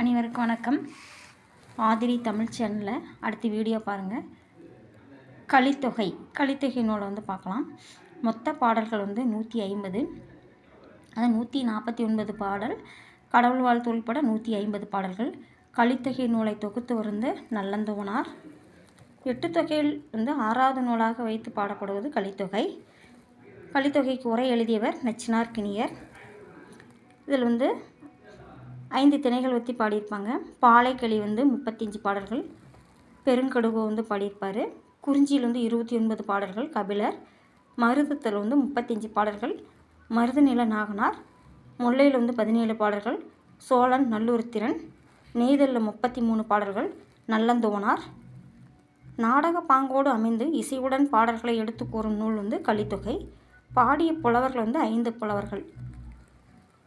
அனைவருக்கும் வணக்கம். ஆதிரி தமிழ் சேனலில் அடுத்த வீடியோ பாருங்கள் கலித்தொகை கலித்தொகை நூலை வந்து பார்க்கலாம். மொத்த பாடல்கள் வந்து நூற்றி ஐம்பது. அது நூற்றி நாற்பத்தி ஒன்பது பாடல். கடவுள் வாழ்த்து உள்பட நூற்றி ஐம்பது பாடல்கள். கலித்தொகை நூலை தொகுத்து வந்து நல்லந்தோனார் எட்டு தொகையில் வந்து ஆறாவது நூலாக வைத்து பாடப்படுவது கலித்தொகை. கலித்தொகைக்கு உரை எழுதியவர் நச்சினார் கிணியர். இதில் வந்து ஐந்து திணைகள் வற்றி பாடியிருப்பாங்க. பாலைக்களி வந்து முப்பத்தஞ்சு பாடல்கள். பெருங்கடுகோ வந்து பாடியிருப்பார். குறிஞ்சியில் வந்து இருபத்தி ஒன்பது பாடல்கள். கபிலர். மருதத்தில் வந்து முப்பத்தஞ்சு பாடல்கள். மருதநில நாகனார். முல்லையில் வந்து பதினேழு பாடல்கள். சோழன் நல்லுருத்திரன் நெய்தலில் முப்பத்தி மூணு பாடல்கள். நல்லந்தோனார் நாடக பாங்கோடு அமைந்து இசையுடன் பாடல்களை எடுத்து கூறும் நூல் வந்து கலித்தொகை. பாடிய புலவர்கள் வந்து ஐந்து புலவர்கள்.